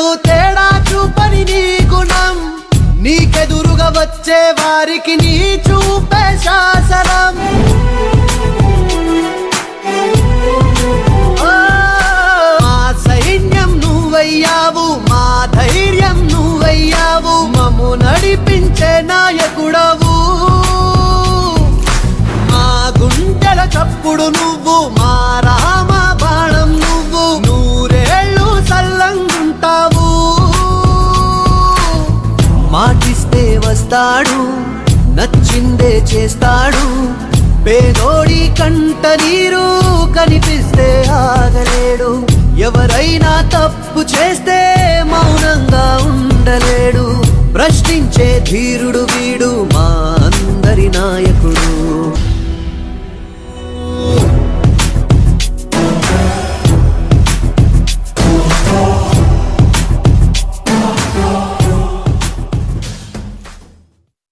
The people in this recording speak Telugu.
అంటూ తేడా చూపని నీ గుణం. నీకెదురుగా వచ్చే వారికి నీ చూపే శాసనం. మా సైన్యం నువ్వయ్యావు మా ధైర్యం నువ్వయ్యావు మమ్ము నడిపించే నాయకుడవు. మా గుండెల చప్పుడు నువ్వు మారా మాటిస్తే నచ్చిందే చేస్తాడు. పేదోడి కంట నీరు కనిపిస్తే ఆగలేడు. ఎవరైనా తప్పు చేస్తే మౌనంగా ఉండలేడు. ప్రశ్నించే ధీరుడు వీడు మా అందరి నాయకుడు.